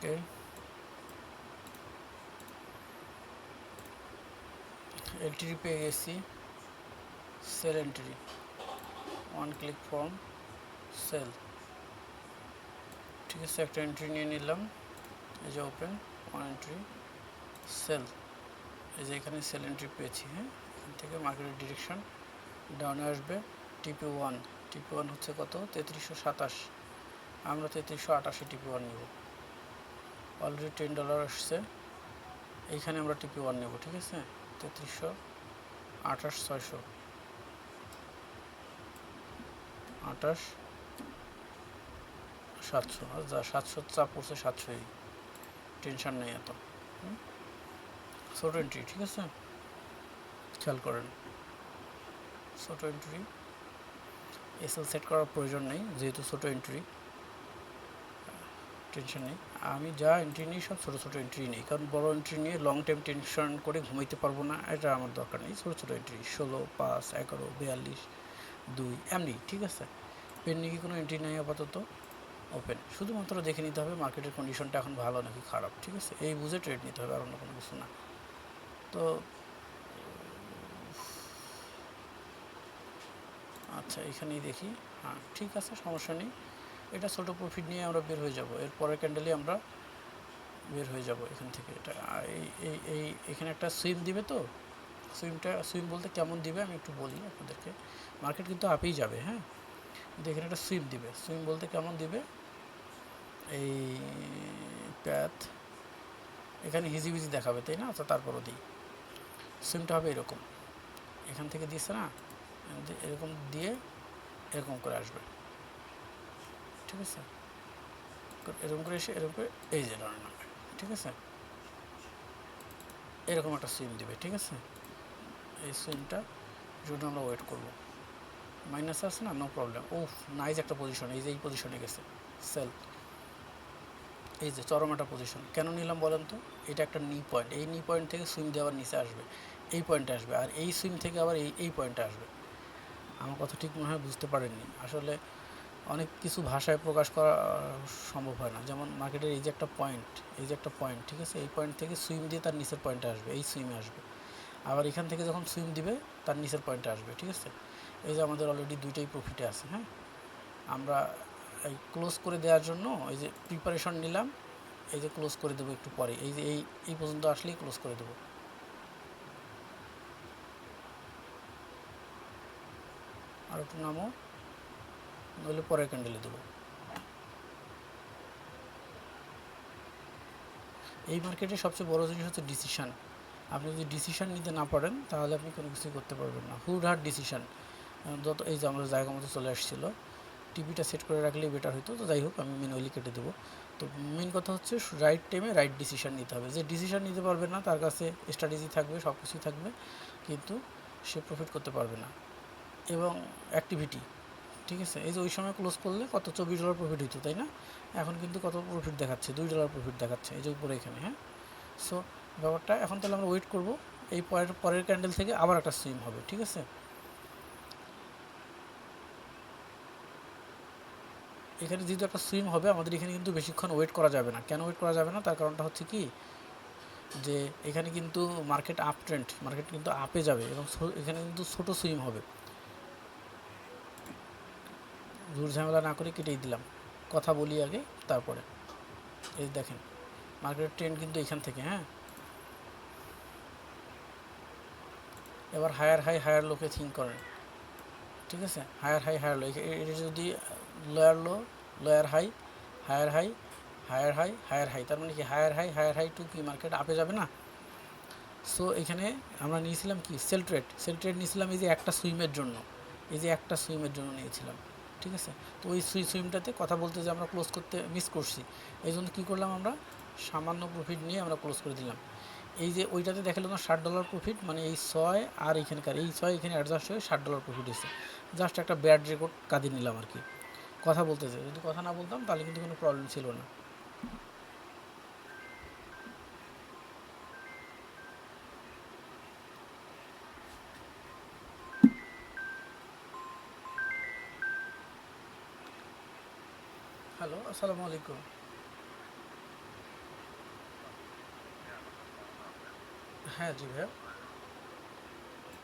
ওকে entry পেয়ে গেছি sell entry one click form sell ঠিক আছে একটা এন্ট্রি নিয়ে নিলাম এই যে ওপেন ওয়ান এন্ট্রি সেল এই যে এখানে সেল এন্ট্রি পেয়েছি হ্যাঁ এখান থেকে মার্কেটের ডিরেকশন ডাউনে আসবে টিপি ওয়ান টিপি ওয়ান হচ্ছে কত তেত্রিশশো সাতাশ আমরা তেত্রিশশো আটাশি টিপি ওয়ান নেব অলরেডি টেন ডলার আসছে। এইখানে আমরা টিপি ওয়ান নেব, ঠিক আছে? তেত্রিশশো, আঠাশ, ছয়শো। আঠাশ, সাতশো যা সাতশো চাপ পড়ছে সাতশোই। টেনশন নেই এত ছোটো এন্ট্রি ঠিক আছে? খেয়াল করেন। ছোটো এন্ট্রি এসএল সেট করার প্রয়োজন নেই, যেহেতু ছোটো এন্ট্রি টেনশন নেই। আমি যা এন্ট্রি নিই, সব ছোটো ছোটো এন্ট্রি নিই। কারণ বড় এন্ট্রি নিয়ে লং টাইম টেনশন করে ঘুমাইতে পারব না, এটা আমার দরকার নেই। ছোটো ছোটো এন্ট্রি ষোলো, পাঁচ, এগারো, বিয়াল্লিশ, দুই, এমনি, ঠিক আছে? পেন্ডিংয়ে কোনো এন্ট্রি নেই আপাতত ওপেন শুধুমাত্র দেখে নিতে হবে মার্কেটের কন্ডিশনটা এখন ভালো নাকি খারাপ, ঠিক আছে? এই বুঝে ট্রেড নিতে হবে, আর অন্য কোনো কিছু না। তো আচ্ছা এখানেই দেখি। হ্যাঁ ঠিক আছে, সমস্যা নেই। এটা ছোটো প্রফিট নিয়ে আমরা বের হয়ে যাব। এর পরের ক্যান্ডেলে আমরা বের হয়ে যাব এখান থেকে। এটা এই এই এখানে একটা সুইম দিবে তো? সুইমটা সুইম বলতে কেমন দিবে আমি একটু বলি আপনাদেরকে। মার্কেট কিন্তু আপেই যাবে হ্যাঁ? কিন্তু এখানে একটা সুইম দিবে। সুইম বলতে কেমন দিবে? এই প্যাথ এখানে হিজিবিজি দেখাবে, তাই না? আচ্ছা তারপরও দিই। সুইমটা হবে এরকম। এখান থেকে দিচ্ছে না? এরকম দিয়ে এরকম করে আসবে। ঠিক আছে? এরকম করে এসে, এরকম করে, এই যে ঠিক আছে? এরকম একটা সুইম দেবে, ঠিক আছে? এই সুইমটা জন্য আমরা ওয়েট করব। মাইনাস আছে না? নো প্রবলেম ও নাইজ একটা পজিশন এই যে এই পজিশনে গেছে সেল এই যে চরম একটা পজিশন কেন নিলাম বলেন তো? এটা একটা নি পয়েন্ট এই নি পয়েন্ট থেকে সুইম দিয়ে আবার নিচে আসবে। এই পয়েন্টে আসবে। আর এই সুইম থেকে আবার এই এই পয়েন্টে আসবে। আমার কথা ঠিক মনে হয় বুঝতে পারেননি। আসলে অনেক কিছু ভাষায় প্রকাশ করা সম্ভব হয় না। যেমন মার্কেটের এই যে একটা পয়েন্ট এই যে একটা পয়েন্ট ঠিক আছে? এই পয়েন্ট থেকে সুইম দিয়ে তার নিচের পয়েন্টে আসবে, এই সুইমে আসবে। আবার এখান থেকে যখন সুইম দিবে, তার নিচের পয়েন্টে আসবে, ঠিক আছে? এই যে আমাদের অলরেডি দুইটাই প্রফিটে আছে হ্যাঁ? আমরা এই ক্লোজ করে দেওয়ার জন্য এই যে প্রিপারেশন নিলাম, এই যে ক্লোজ করে দেবো একটু পরে। এই যে এই এই পর্যন্ত আসলেই ক্লোজ করে দেবো। আর একটু নামো। নইলে পরের ক্যান্ডেলে দেবো এই মার্কেটে সবচেয়ে বড় জিনিস হচ্ছে ডিসিশান আপনি যদি ডিসিশান নিতে না পারেন তাহলে আপনি কোনো কিছুই করতে পারবেন না। হুড হার্ড ডিসিশান যত এই যে আমরা জায়গা মতো চলে আসছিল। টিভিটা সেট করে রাখলেই বেটার হতো তো যাই হোক, আমি ম্যানুয়ালি কেটে দেবো। তো মেন কথা হচ্ছে রাইট টাইমে রাইট ডিসিশান নিতে হবে। যে ডিসিশান নিতে পারবে না, তার কাছে স্ট্র্যাটেজি থাকবে সব কিছুই থাকবে। কিন্তু সে প্রফিট করতে পারবে না। এবং অ্যাক্টিভিটি ঠিক আছে? এই যে ওই সময় ক্লোজ করলে কত? চব্বিশ ডলার প্রফিট হতো তাই না? এখন কিন্তু কত প্রফিট দেখাচ্ছে? দুই ডলার প্রফিট দেখাচ্ছে, এই যে উপরে এখানে হ্যাঁ? সো ব্যাপারটা এখন তাহলে আমরা ওয়েট করব। এই পরের পরের ক্যান্ডেল থেকে আবার একটা সুইম হবে, ঠিক আছে? এখানে যেহেতু একটা সুইম হবে, আমাদের এখানে কিন্তু বেশিক্ষণ ওয়েট করা যাবে না। কেন ওয়েট করা যাবে না? তার কারণটা হচ্ছে কি? যে এখানে কিন্তু মার্কেট আপ ট্রেন্ড মার্কেট কিন্তু আপে যাবে এবং এখানে কিন্তু ছোটো সুইম হবে। ঝুর ঝামেলা না করে কেটেই দিলাম। কথা বলি আগে, তারপরে। এই দেখেন, মার্কেটের ট্রেন্ড কিন্তু এখান থেকে হ্যাঁ? এবার হায়ার হাই হায়ার লোকে থিঙ্ক করেন। ঠিক আছে? হায়ার হাই হায়ার লো এটা যদি lower low lower high higher high higher high higher high তার মানে কি higher high higher high two কি মার্কেট আপে যাবে না? সো এখানে আমরা নিয়েছিলাম কি? সেল ট্রেড সেল ট্রেড নিয়েছিলাম এই যে একটা সুইমের জন্য। এই যে একটা সুইমের জন্য নিয়েছিলাম। ঠিক আছে? তো ওই সুই সুইমটাতে কথা বলতে যে আমরা ক্লোজ করতে মিস করছি। এই জন্য কী করলাম আমরা? সামান্য প্রফিট নিয়ে আমরা ক্লোজ করে দিলাম। এই যে ওইটাতে দেখালাম ষাট ডলার প্রফিট মানে এই ছয় আর এখানকার, এই ছয় এখানে অ্যাডজাস্ট হয়ে ষাট ডলার প্রফিট হয়েছে জাস্ট একটা ব্যাড রেকর্ড কাঁদে নিলাম আর কি। কথা বলতেছে যদি কথা না বলতাম তাহলে কিন্তু কোনো প্রবলেম ছিল না। হ্যালো আসসালামু আলাইকুম। হ্যাঁ জি ভাইয়া।